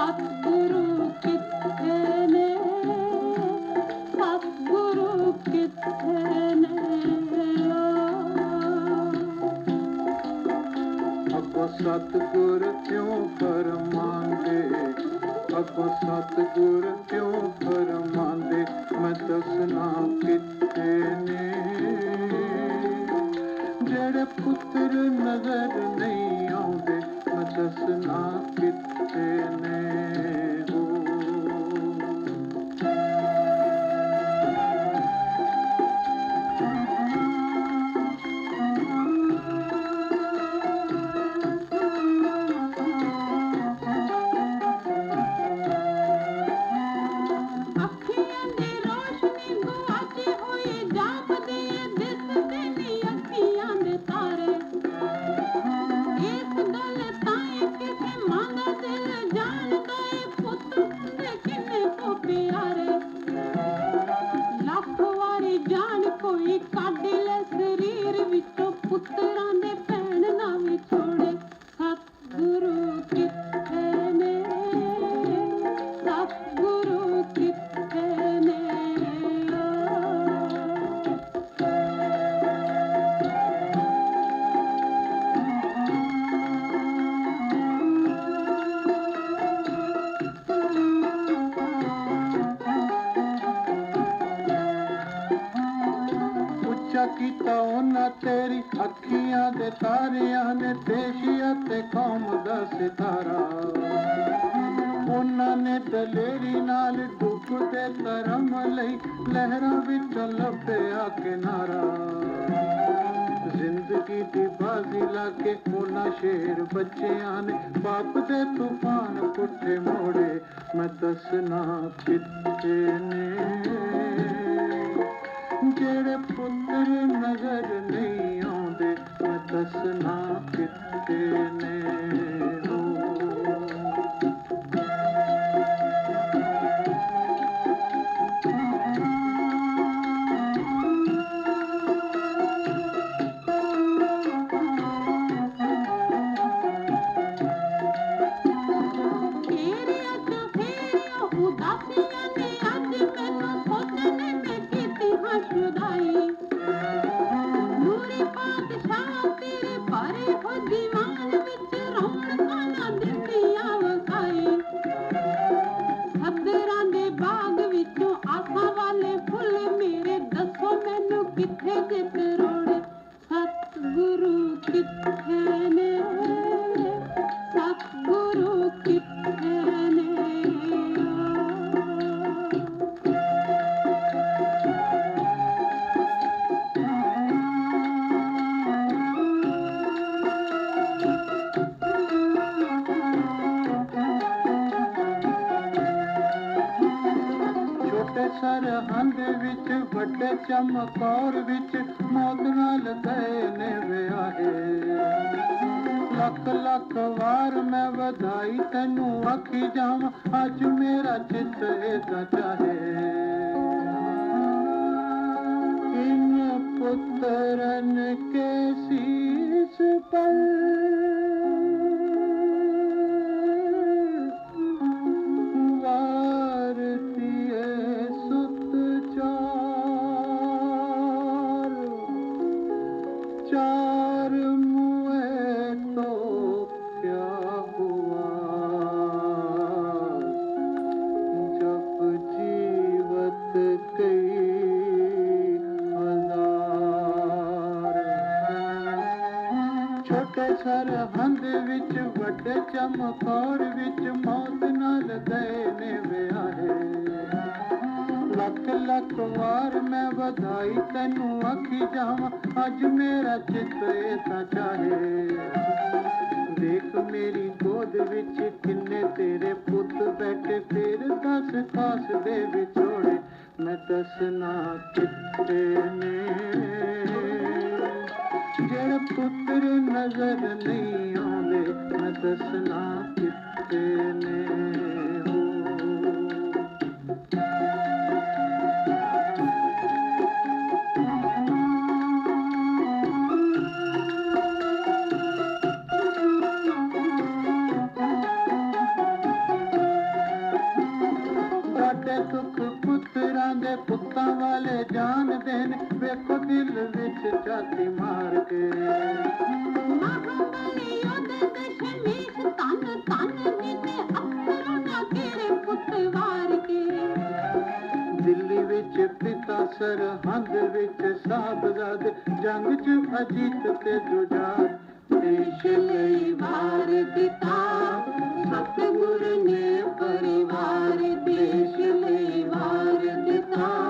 ਸਤਿਗੁਰੂ ਕਿੱਥੇ ਨੇ? ਸਤਿਗੁਰੂ ਕਿੱਥੇ ਨੇ? ਅੱਗੋ ਸਤਿਗੁਰ ਕਿਉਂ ਫਰਮਾਂਦੇ ਅੱਗੋ ਸਤਿਗੁਰ ਕਿਉਂ ਫਰਮਾਂਦੇ ਮੈਂ ਦੱਸਣਾ ਕਿੱਥੇ ਨੇ? ਜਿਹੜੇ ਪੁੱਤਰ ਨਜ਼ਰ ਨਹੀਂ ਆਉਂਦੇ ਦੱਸਣਾ ਕਿੱਥੇ ਨੇ ਹੋ ਕੀਤਾ ਉਹਨਾਂ ਤੇਰੀ ਅੱਖੀਆਂ ਦੇ ਤਾਰਿਆਂ ਨੇ ਦੇਸ਼ ਅਤੇ ਕੌਮ ਦਾ ਸਿਤਾਰਾ। ਉਹਨਾਂ ਨੇ ਦਲੇਰੀ ਨਾਲ ਡੁੱਬਦੇ ਧਰਮ ਲਈ ਲਹਿਰਾਂ ਵਿੱਚ ਲੱਭਿਆ ਕਿਨਾਰਾ। ਜ਼ਿੰਦਗੀ ਦੀ ਬਾਜ਼ੀ ਲਾ ਕੇ ਉਹਨਾਂ ਸ਼ੇਰ ਬੱਚਿਆਂ ਨੇ ਬਾਪ ਦੇ ਤੂਫਾਨ ਪੁੱਠੇ ਮੋੜੇ। ਮੈਂ ਦੱਸਣਾ ਕਿੱਥੇ ਨੇ ਮੈਂ ਦੱਸਣਾ ਕਿੱਥੇ ਨੇ ਸਤਿਗੁਰੂ ਕਿੱਥੇ ਸਰਹੰਦ ਵਿੱਚ, ਵੱਡੇ ਚਮਕੌਰ ਵਿੱਚ ਮੌਤ ਨਾਲ ਗਏ ਨੇ ਵਿਆਹੇ। ਲੱਖ ਲੱਖ ਵਾਰ ਮੈਂ ਵਧਾਈ ਤੈਨੂੰ ਆਖੀ ਜਾਵਾਂ, ਅੱਜ ਮੇਰਾ ਚਿੱਤ ਇਹਦਾ ਚਾਹੇ। ਇਨ ਪੁੱਤਰਨ ਕੇ ਸੀਸ ਪਰ ਛੋਟੇ ਸਰਹੰਦ ਵਿੱਚ, ਵੱਡੇ ਚਮਕੌਰ ਵਿੱਚ ਮੌਤ ਨਾਲ ਗਏ ਨੇ ਵਿਆਹੇ। ਲੱਖ ਲੱਖ ਵਾਰ ਮੈਂ ਵਧਾਈ ਤੈਨੂੰ ਆਖੀ ਜਾਵਾਂ, ਅੱਜ ਮੇਰਾ ਚਿੱਤ ਇਹ ਤਾਂ ਚਾਹੇ। ਦੇਖ ਮੇਰੀ ਗੋਦ ਵਿੱਚ ਕਿੰਨੇ ਤੇਰੇ ਪੁੱਤ ਬੈਠੇ, ਫੇਰ ਦਸ ਖਾਸ ਦੇ ਵਿਛੋੜੇ, ਮੈਂ ਦੱਸਣਾ ਕਿੱਥੇ ਨੇ? ड़े पुत्र नज़र न त सही पियो ਮਾਵਾਂ ਦੇ ਪੁੱਤਾਂ ਵਾਲੇ ਜਾਣਦੇ ਨੇ। ਵੇਖੋ ਦਿਲ ਵਿੱਚ ਛਾਤੀ ਮਾਰ ਕੇ। ਦਿੱਲੀ ਵਿੱਚ ਪਿਤਾ ਸਰਹੰਦ ਵਿੱਚ ਸਾਹਿਬਜ਼ਾਦ ਜੰਗ 'ਚ ਅਜੀਤ ਤੇ ਜੁਝਾਰ ਦੇਸ਼ ਲਈ ਵਾਰ ਦਿੱਤਾ। ਸਤਿਗੁਰ ਨੇ ਪਰਿਵਾਰ Krishna.